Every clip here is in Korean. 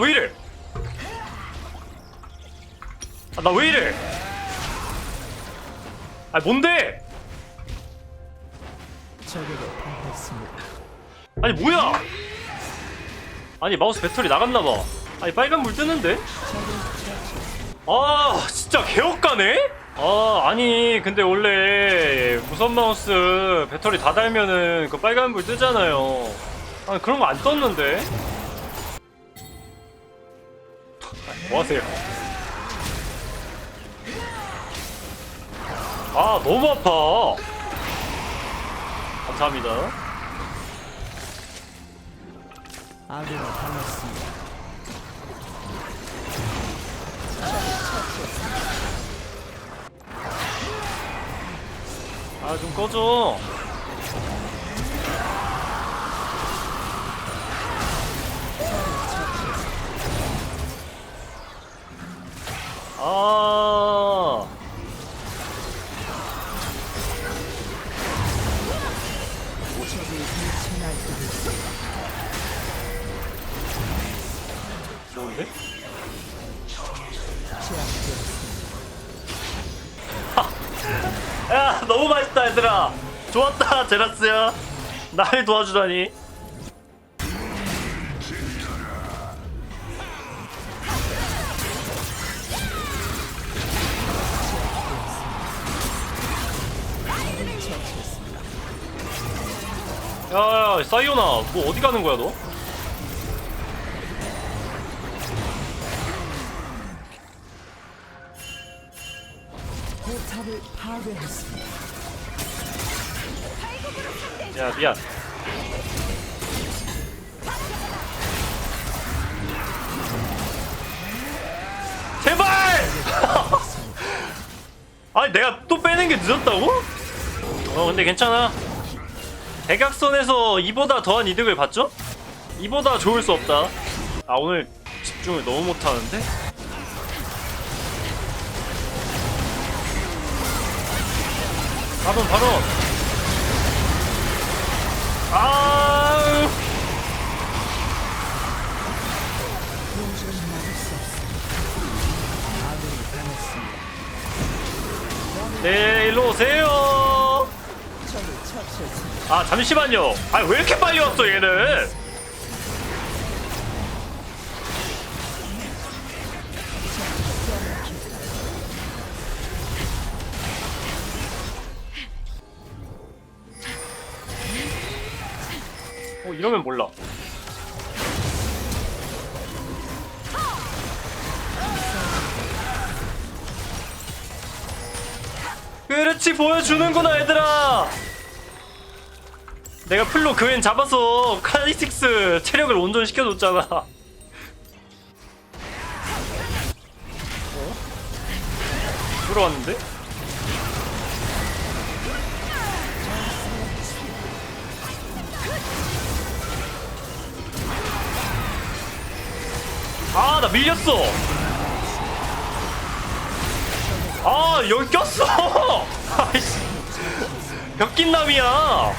왜 이래? 아, 나 왜 이래? 아, 뭔데? 아니, 뭐야? 아니, 마우스 배터리 나갔나봐. 아니, 빨간 불 뜨는데? 아, 진짜 개업가네? 아, 아니, 근데 원래 무선 마우스 배터리 다 달면은 그 빨간 불 뜨잖아요. 아니, 그런 거 안 떴는데? 뭐 하세요? 아, 너무 아파. 감사합니다. 아군이 당했습니다. 아, 좀 꺼줘. 아. 야, 너무 맛있다, 얘들아. 좋았다, 제라스야. 날 도와주다니. 사이오나, 뭐 어디 가는 거야, 너? 포탑을 파괴했습니다. 야, 미안. 제발! 아니, 내가 또 빼는 게 늦었다고? 어, 근데 괜찮아. 대각선에서 이보다 더한 이득을 봤죠? 이보다 좋을 수 없다. 아, 오늘 집중을 너무 못하는데? 바론, 바론! 아. 네, 일로 오세요. 아, 잠시만요. 아, 왜 이렇게 빨리 왔어, 얘는? 어, 이러면 몰라. 그렇지 보여주는구나 얘들아 내가 풀로 그웬 잡아서 카이식스 체력을 온전시켜줬잖아. 어? 들어왔는데? 아 나 밀렸어! 아 여기 꼈어! 아이씨. 벽긴 남이야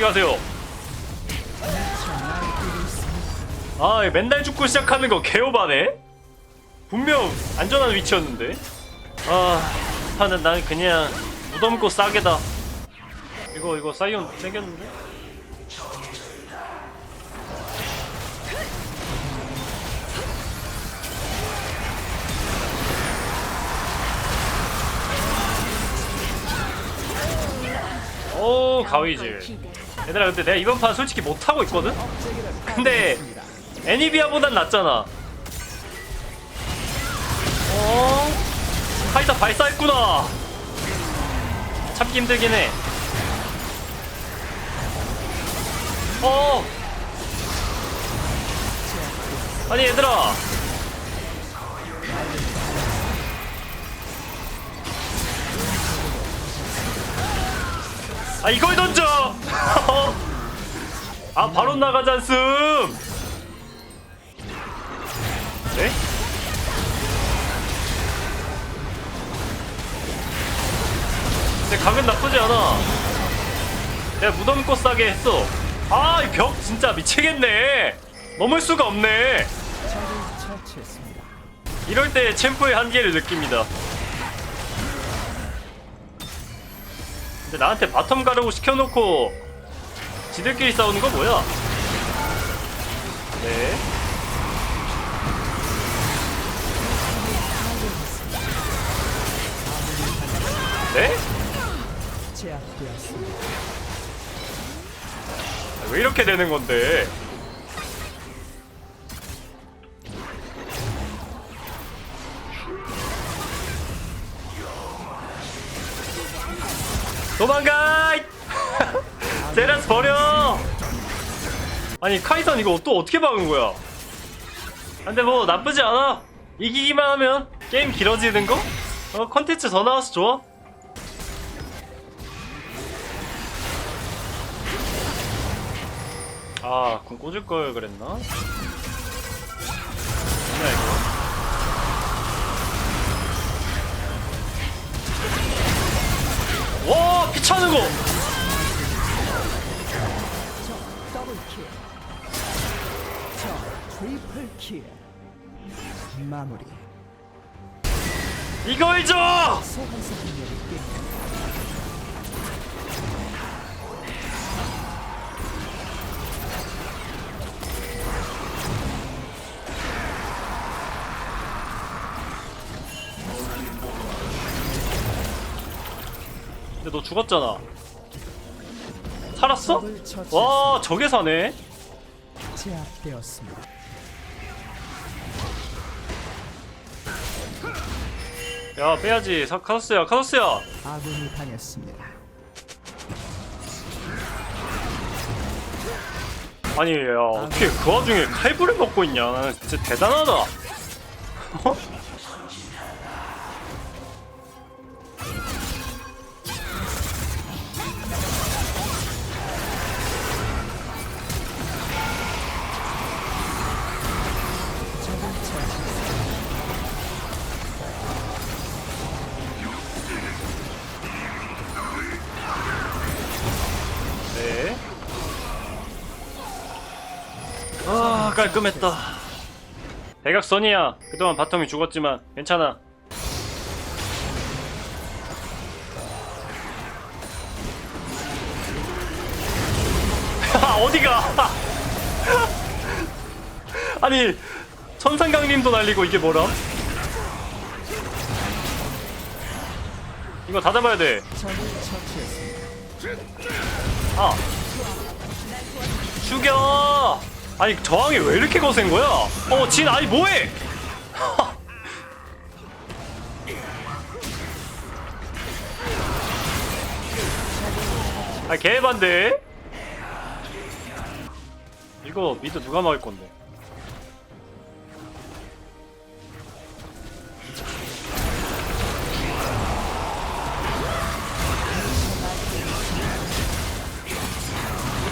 어디 가세요. 아 이거 맨날 죽고 시작하는 거 개오바네? 분명 안전한 위치였는데. 아 판은 난 그냥 무덤고 싸게다. 이거 이거 사이온 생겼는데? 오 가위질 얘들아 근데 내가 이번 판 솔직히 못하고 있거든? 근데 애니비아보단 낫잖아 어? 카이사 발사했구나 참기 힘들긴 해 어? 아니 얘들아 아 이걸 던져! 아 바로 나가잖음! 네? 근데 각은 나쁘지 않아. 내가 무덤 꽃 싸게 했어. 아 이 벽 진짜 미치겠네. 넘을 수가 없네. 이럴 때 챔프의 한계를 느낍니다 근데 나한테 바텀 가려고 시켜놓고 지들끼리 싸우는 거 뭐야 네 네? 제압되었습니다. 왜 이렇게 되는 건데? 도망가! 제라스 버려! 아니 카이선 이거 또 어떻게 박은 거야? 근데 뭐 나쁘지 않아. 이기기만 하면 게임 길어지는 거? 어 컨텐츠 더 나와서 좋아. 아, 그럼 꽂을 걸 그랬나? 뭐냐 이거? 와, 피차는 거! 트리플 킬. 마무리. 이걸 줘! 소환사 능력이 깼 근데 너 죽었잖아. 살았어? 와, 저게 사네? 제압되었습니다. 야, 빼야지. 사, 카소스야, 카소스야! 아군이 당했습니다. 아니, 야, 어떻게 그 와중에 칼부를 먹고 있냐. 나는 진짜 대단하다. 깔끔했다. 대각선이야. 그동안 바텀이 죽었지만 괜찮아. 어디가? 아니 천상강림도 날리고 이게 뭐라? 이거 다 잡아야 돼. 아 죽여 아니 저항이 왜 이렇게 거센 거야? 어 진 아니 뭐해? 아 개반대 이거 미드 누가 막을 건데?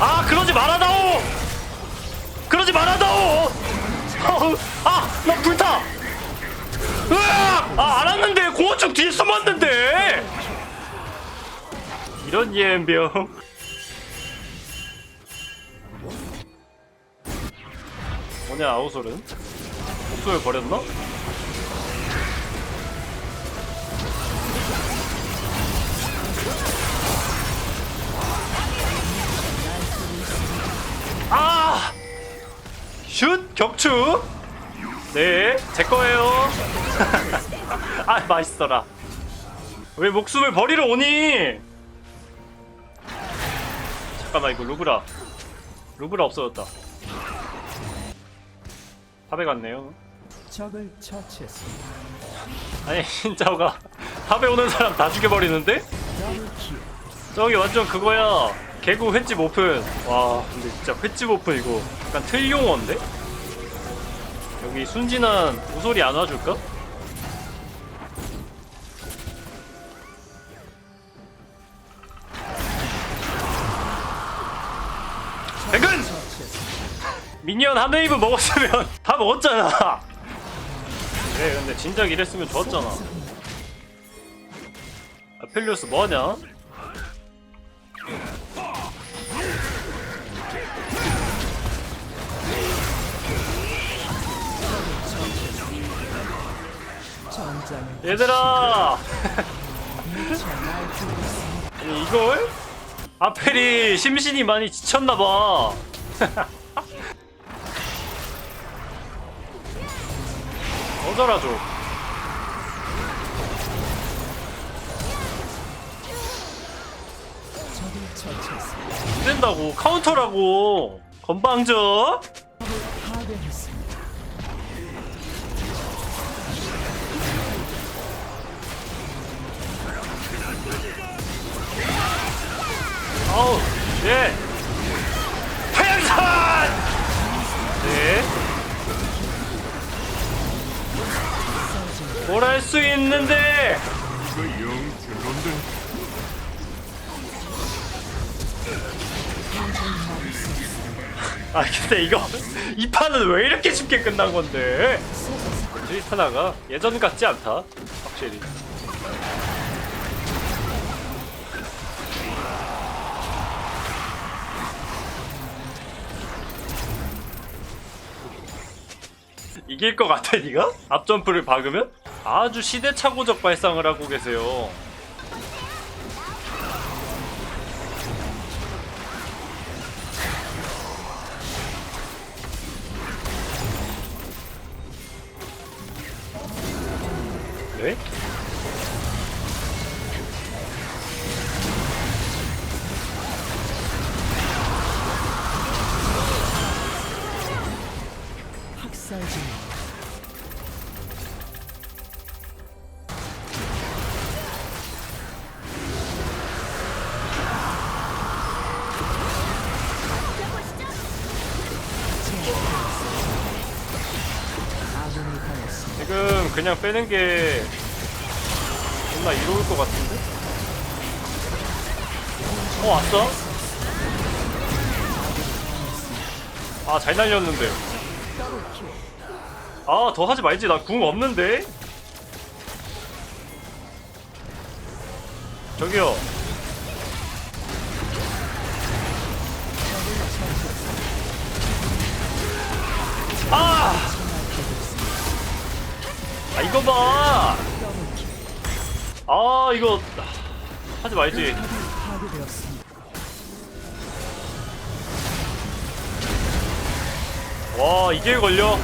아 그러지 말아다오 그러지 말아다오 아나 불타! 으악! 아 알았는데 고원축 뒤에 숨었는데! 이런 예병. 뭐냐 아우솔은? 목숨을 버렸나? 아! 슛! 격추! 네, 제 거예요. 아, 맛있어라. 왜 목숨을 버리러 오니? 잠깐만, 이거 루브라. 루브라 없어졌다. 탑에 갔네요. 적을 처치했습니다. 아니, 신짜오가 탑에 오는 사람 다 죽여버리는데? 저기 완전 그거야. 개구 횟집 오픈. 와, 근데 진짜 횟집 오픈 이거 약간 틀용어인데? 여기 순진한 우소리 안 와줄까? 백은! 미니언 한 웨이브 먹었으면 다 먹었잖아. 그래, 근데 진작 이랬으면 좋았잖아. 아펠리오스 뭐하냐? 얘들아. 아니, 이걸? 아펠이 심신이 많이 지쳤나봐. 어쩌라 좀 된다고. 카운터라고. 건방져 아우 예. 태양산! 네. 뭘할 수 있는데? 아 근데 이거 이 판은 왜 이렇게 쉽게 끝난 건데? 트리타나가 예전 같지 않다 확실히 이길 것 같아 니가? 앞점프를 박으면? 아주 시대착오적 발상을 하고 계세요 지금 그냥 빼는 게 존나 이로울 것 같은데? 어 왔어? 아 잘 날렸는데 아 더 하지 말지 나 궁 없는데? 저기요 아! 아 이거 봐! 아 이거 하지 말지. 와 이게 걸려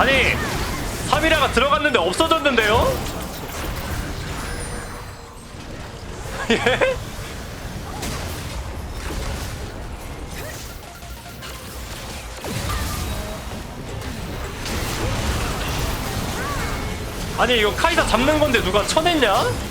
아니 3이라가 들어갔는데 없어졌는데요? 예? 아니 이거 카이사 잡는 건데 누가 쳐냈냐?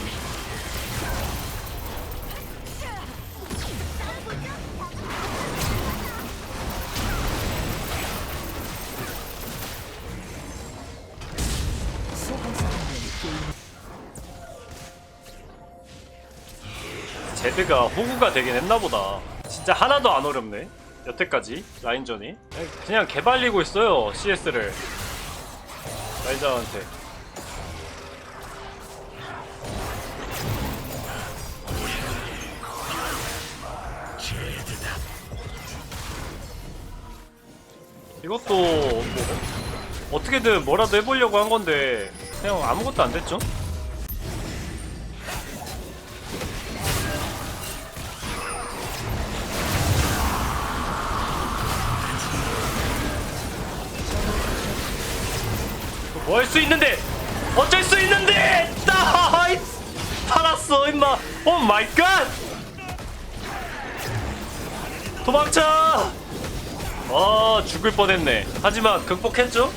제드가 호구가 되긴 했나보다. 진짜 하나도 안 어렵네. 여태까지 라인전이. 그냥 개발리고 있어요 CS를. 라이자한테. 이것도 뭐 어떻게든 뭐라도 해보려고 한 건데 그냥 아무것도 안 됐죠? 뭐할수 있는데? 어쩔 수 있는데? 나이 살았어 임마. 오 마이 갓! 도망쳐! 아 죽을 뻔했네. 하지만 극복했죠?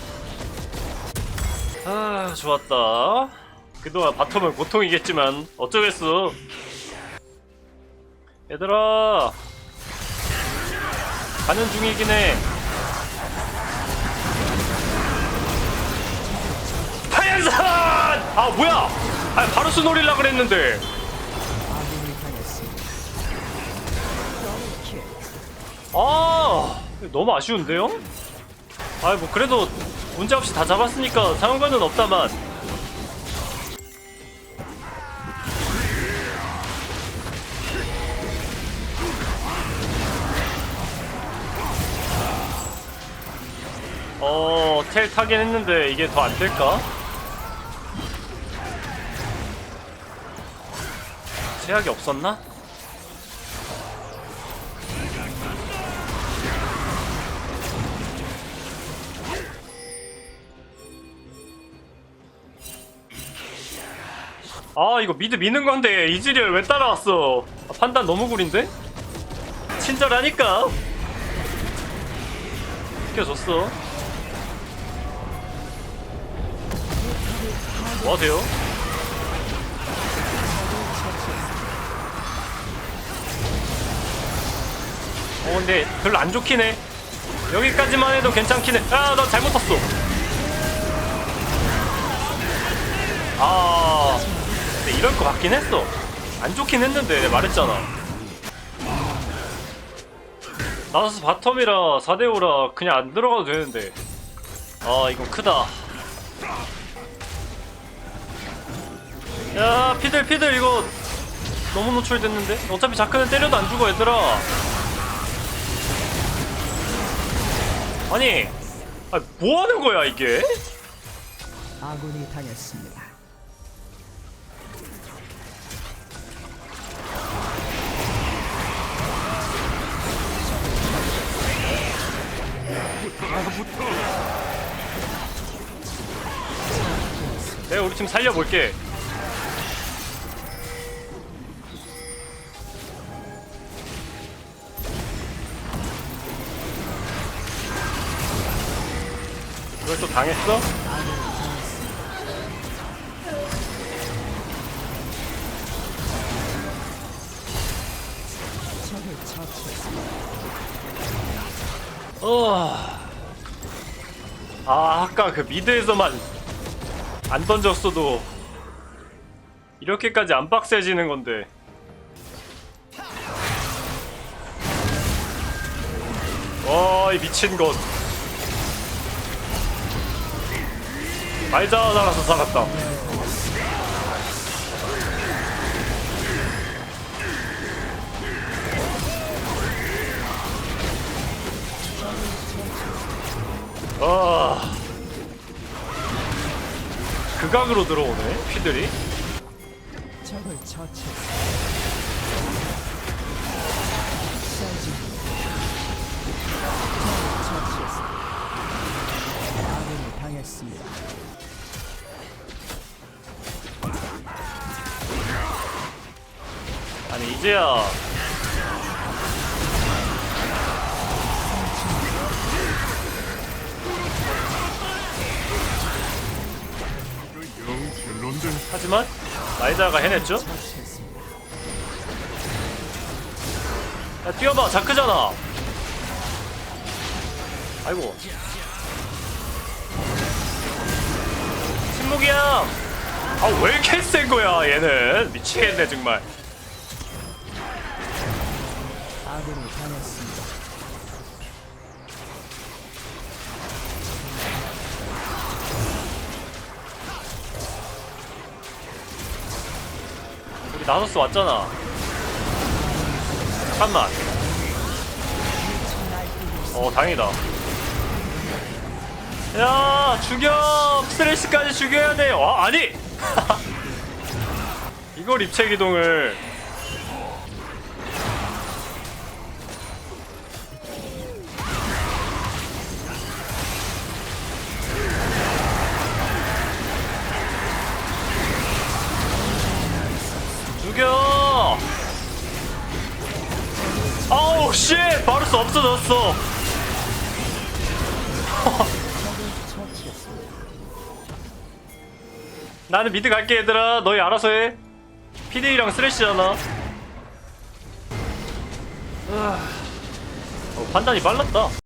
아 좋았다. 그동안 바텀은 고통이겠지만 어쩌겠어. 얘들아! 가는 중이긴 해 타양산! 아 뭐야? 아 바루스 노릴라 그랬는데. 아 너무 아쉬운데요? 아 뭐 그래도 문제 없이 다 잡았으니까 상관은 없다만 텔 타긴 했는데 이게 더 안 될까? 제약이 없었나? 아 이거 미드 미는 건데 이즈리얼 왜 따라왔어 아, 판단 너무 구린데? 친절하니까 시켜줬어 뭐 하세요? 어 근데 별로 안 좋긴 해. 여기까지만 해도 괜찮긴 해아나 잘못 탔어. 아. 근데 이럴 것 같긴 했어. 안 좋긴 했는데 말했잖아. 나서스 바텀이라 4대5라 그냥 안 들어가도 되는데. 아 이건 크다. 야 피들 피들. 이거 너무 노출됐는데? 어차피 자크는 때려도 안 죽어 얘들아 아니 아, 뭐 하는 거야 이게 아군이 당했습니다. 내가 우리 팀 살려볼게 또 당했어? 어... 아 아까 그 미드에서만 안 던졌어도 이렇게까지 안 빡세지는 건데 와 이 미친 것 말자 나라서 살았다. 아. 극악으로 들어오네 피들이. 적을 처치 별론데. 하지만 라이자가 해냈죠? 야 뛰어봐 자크잖아. 아이고. 침묵이야. 아 왜 이렇게 센 거야 얘는? 미치겠네 정말 아군이 당했습니다. 우리 나서스 왔잖아. 잠깐만. 어 다행이다. 야 죽여 스트레스까지 죽여야 돼 와 아니! 이걸 입체 기동을 없어졌어. 나는 미드 갈게 얘들아 너희 알아서 해 피데이랑 쓰레쉬잖아. 어, 판단이 빨랐다